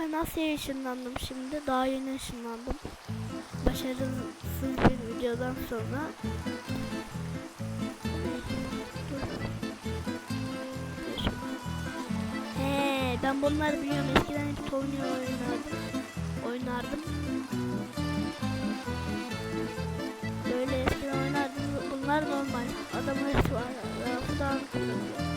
Ben Asya'ya ışınlandım şimdi. Daha yeni ışınlandım. Başarısız bir videodan sonra. He, ben bunları biliyorum. Eskiden hep Tony oynardım. Oynardım. Böyle eskiden oynardım. Bunlar normal. Adamın hepsi var. Rafı dağınık oluyor.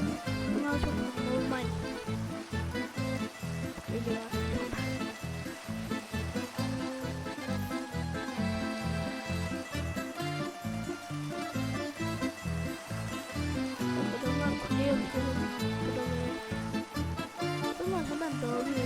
Adamlar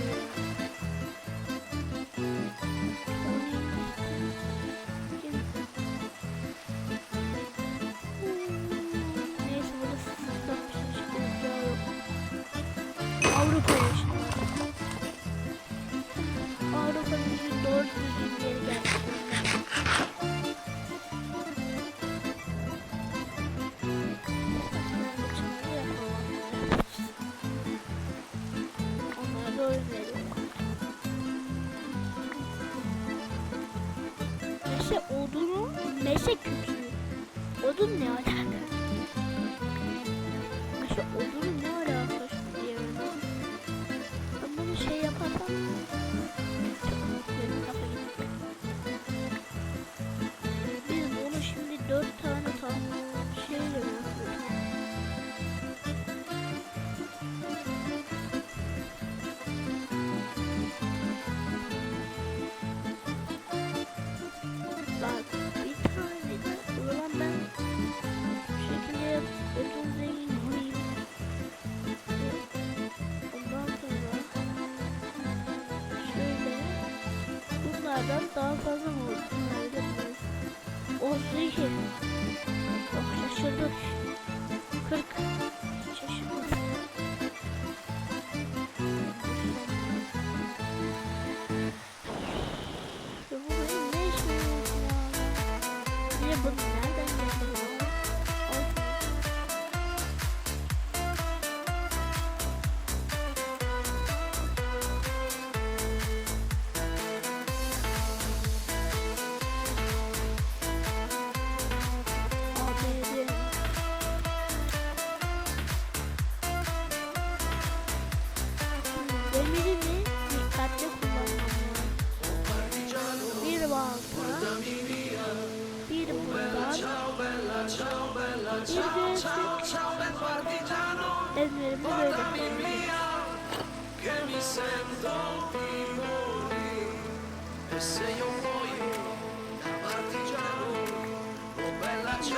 daha fazla mı olsun öyle? Olsun ki. Demirimi dikkatli kullanmam lazım. Bir balta, bir bundan, bir de ezberimi böyle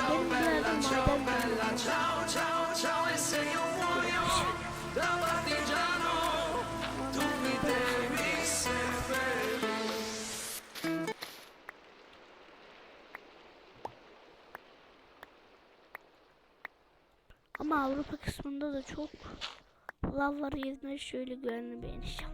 Benim bella biraz ciao ciao ciao e se io muoio da Avrupa kısmında da çok lav var yüzüne şöyle güvenli beğeneceğim.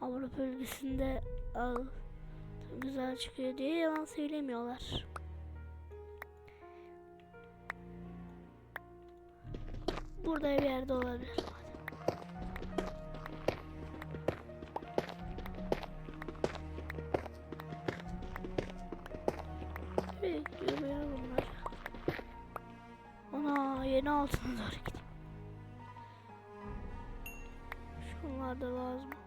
Avrupa bölgesinde al, güzel çıkıyor diye yalan söylemiyorlar. Burada bir yerde olabilir. Altına doğru gidiyor. Şunlar da lazım.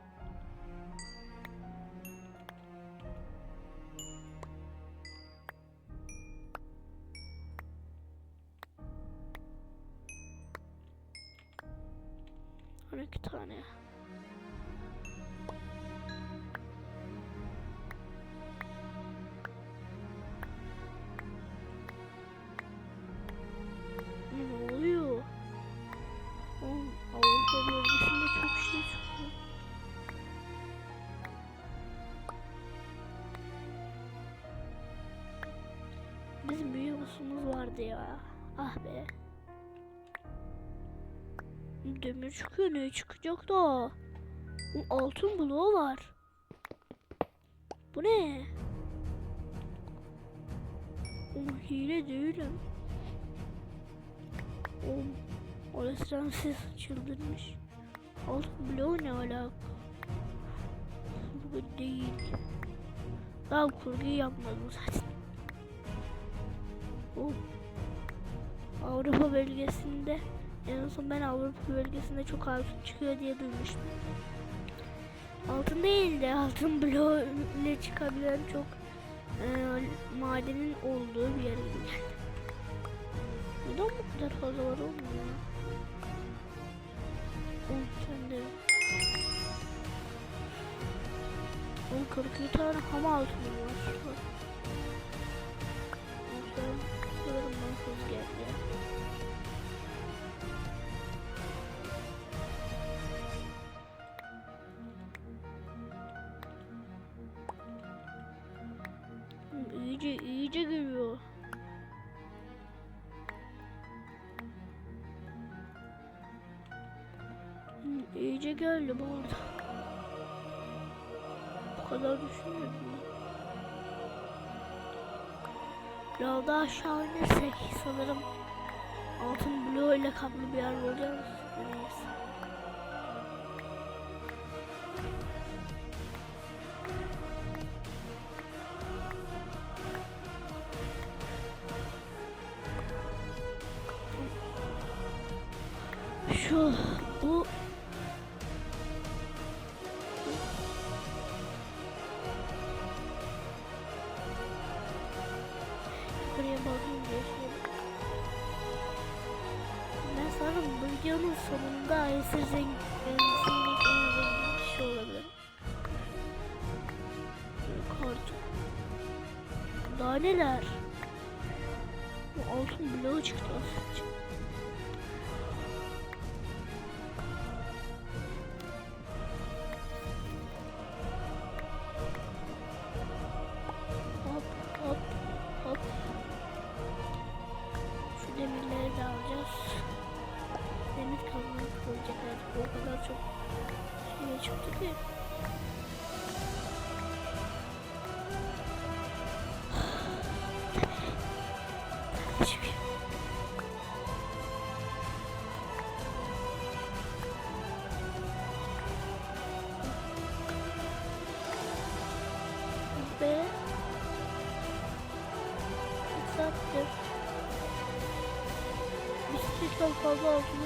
Vardı ya. Ah be. Demir çıkıyor ne çıkacak da? Bu altın bloğu var. Bu ne? Oğlum hile değilim. Oğlum o restoransiz çıldırmış. Altın bloğu ne alaka? Kurgu değil. Ben kurguyu yapmadım zaten. Oğlum. Avrupa bölgesinde en son ben Avrupa bölgesinde çok altın çıkıyor diye duymuştum. Altın değil de altın bloğu ile çıkabilen çok e, madenin olduğu bir yere geldim. Neden bu kadar fazla var oğlum ya? Oğlum sen de... Oğlum 42 tane ham altınım var. Sen sanırım mahfuz geldi Hı, İyice geldi bu kadar düşünmedim. Biraz daha aşağı inersek sanırım altın bloğu ile kaplı bir yer bulacağız. Neyse. Videonun sonunda Aysel zengin, zengin, en zengin kişi olabilir. Kart. Daha neler? Bu altın bloğu çıktı. Hop çok şey çıktı ki. Ve Sattım. Bisiklet çok fazla altına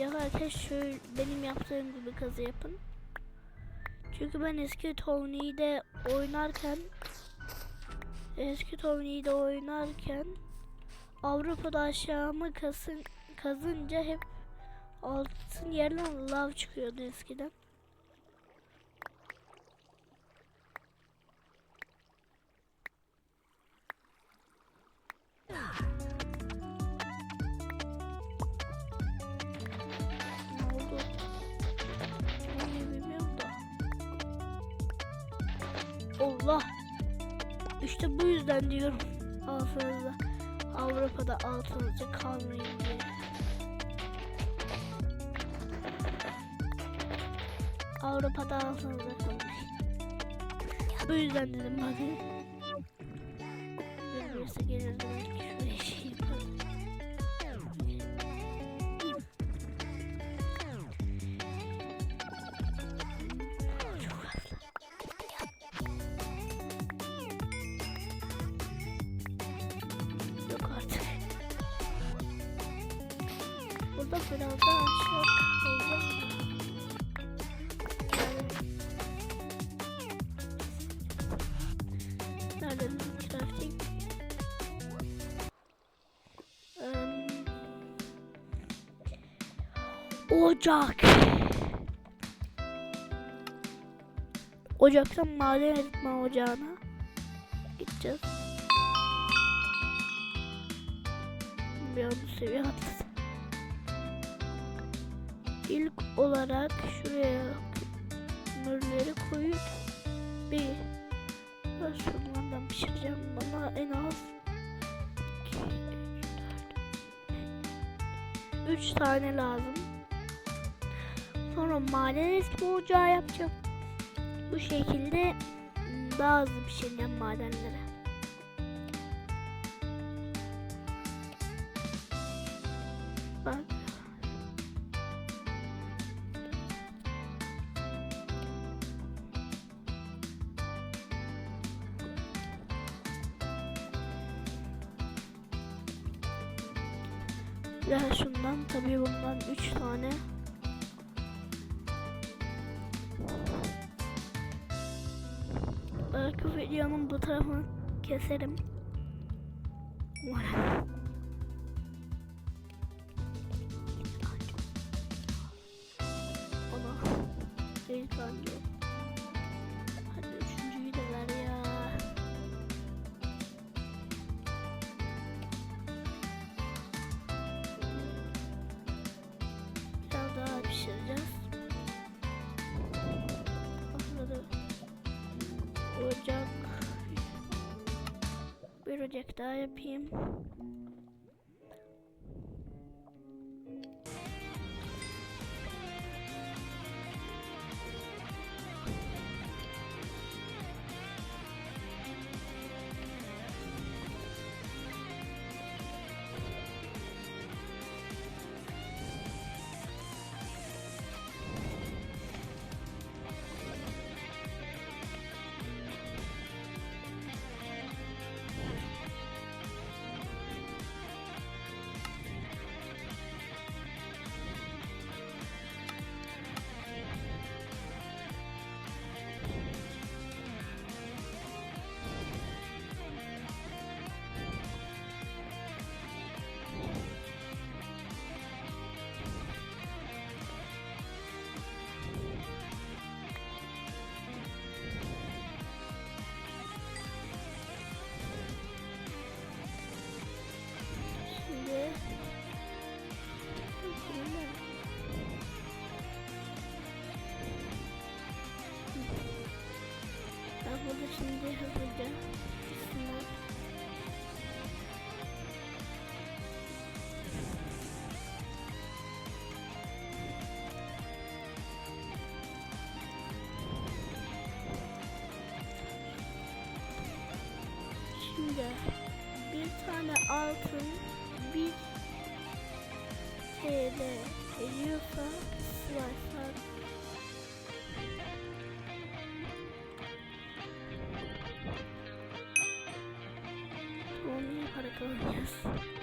yaparken şöyle benim yaptığım gibi kazı yapın. Çünkü ben eski Tony'de oynarken eski Tony'de oynarken Avrupa'da aşağıma kazın, kazınca hep altın yerine lav çıkıyordu eskiden. Allah! İşte bu yüzden diyorum. Altınızda. Avrupa'da altınızda kalmayın diye. Avrupa'da altınızda kalmayın. Bu yüzden dedim bakın. Birisi belki şuraya şey Ocak. Ocaktan maden eritme ocağına gideceğiz. Bir an seviye atladım. İlk olarak şuraya kömürleri koyup bir şunlardan pişireceğim bana en az 3 tane lazım. Sonra maden eski ocağı yapacağım. Bu şekilde m, daha hızlı pişireceğim madenleri. Bak. Ve şundan tabii bundan 3 tane. Videonun bu tarafını keserim. Umarım. Bir ocak daha yapayım. Şimdi bir tane altın bir TL ediyorsa slice'lar Tamam iyi para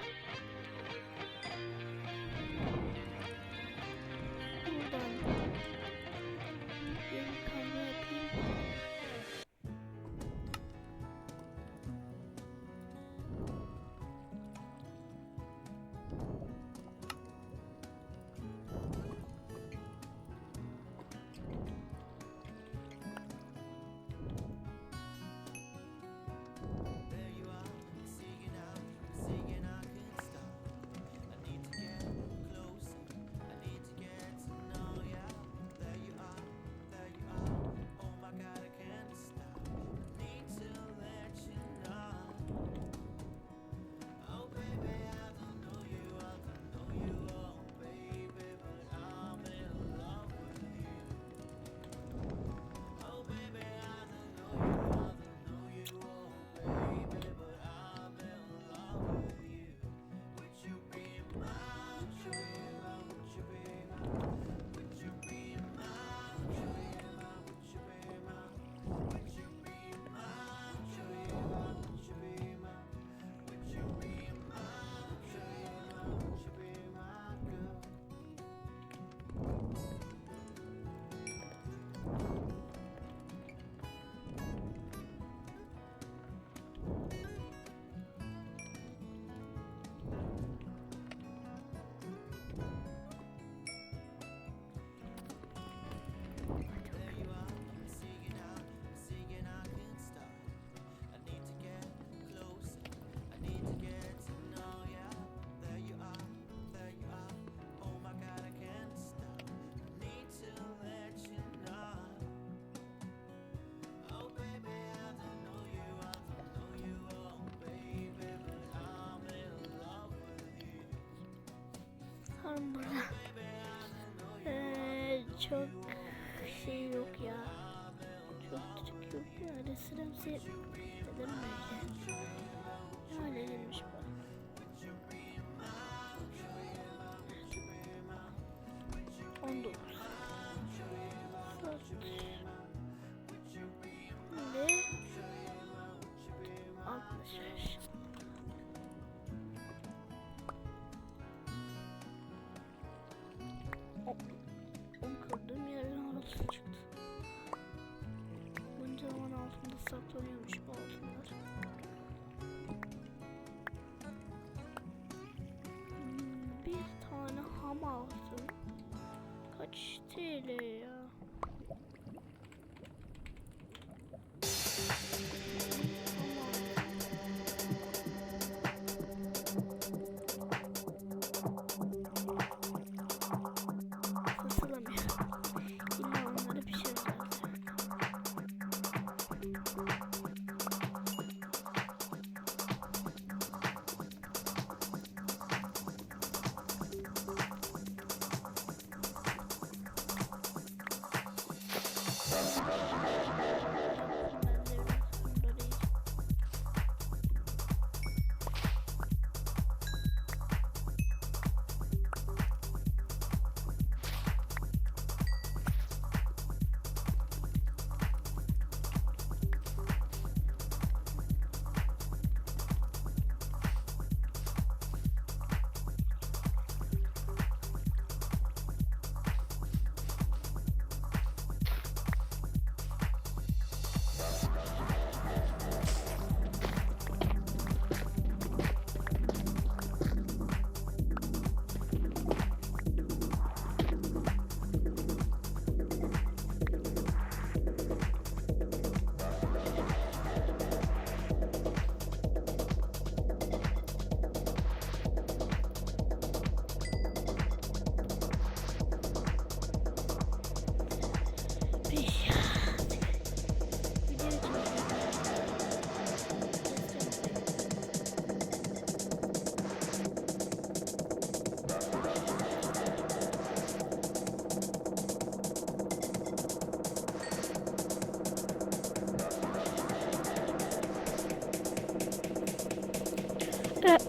Bakalım burada. Ee, çok şey yok ya. Çok küçük yok yani sırası dedim böyle. Öyle gelmiş bu. Ben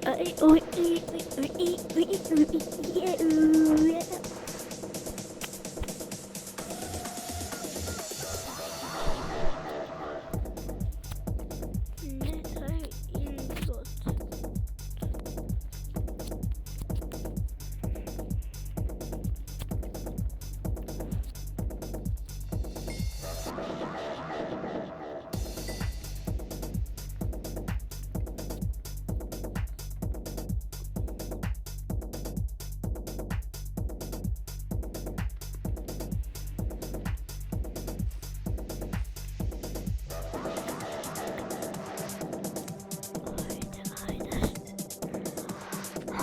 哎，我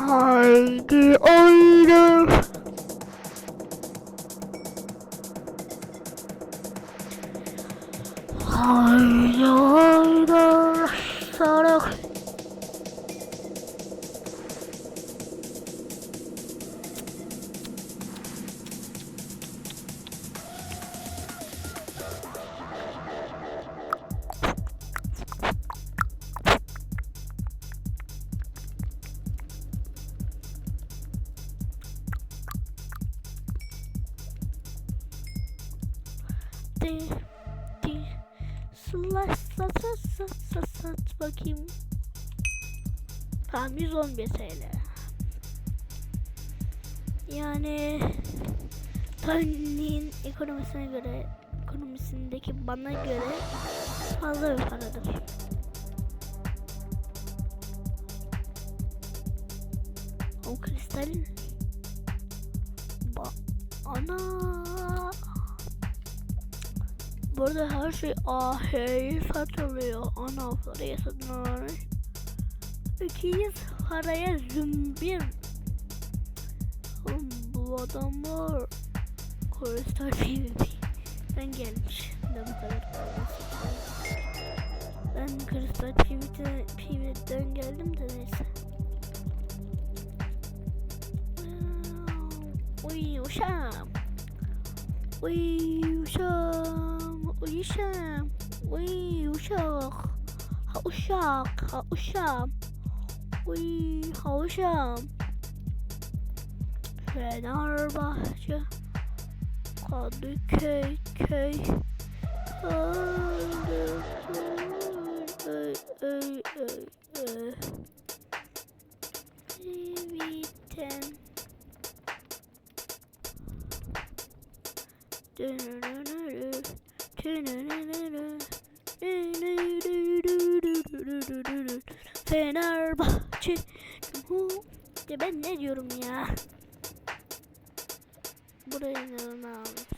Haydi haydi. Tamam 111 TL. Yani Tony'nin ekonomisine göre ekonomisindeki bana göre fazla bir paradır. O kristalin ba ana Burada her şey AH'yi satılıyor. Ana paraya satın almış. Öteyiz haraya zümbir. Oğlum bu adamlar Korestar PvP'den gelmiş. Ne bu kadar Ben Korestar PvP'den geldim de neyse. Uy uşağım. Uy uşağım. Uy uşağım. Uy uşak. Ha uşak. Ha uşağım. Uy havuçam. Fenerbahçe. Kadıköy köy. Kadıköy. Öy öy çek. ben ne diyorum ya? Buraya ne almış?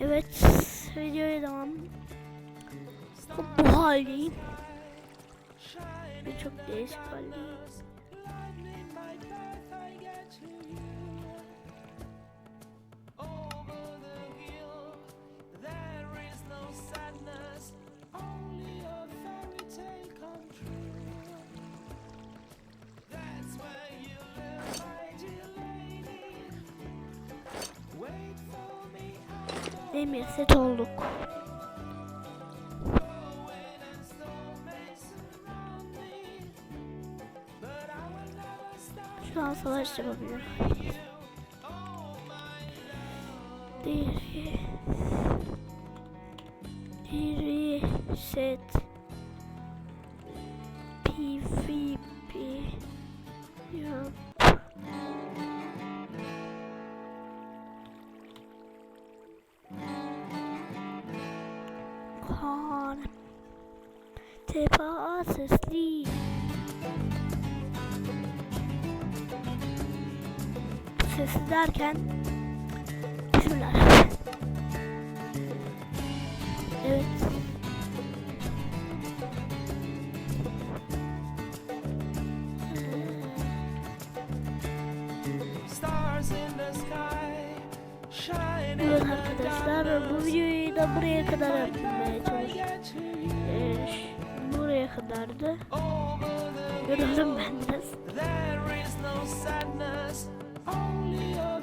Evet, videoya devam. Bu haldeyim. Ve çok değişik haldeyim. Will never stop. Şu an savaş yapabiliyorum. Diri. Diri set. Derken Bismillah. Evet. Stars in the sky, shining Evet arkadaşlar bu videoyu da buraya kadar yapmaya you. Ee, buraya kadardı. Yoruldum ben biraz. only a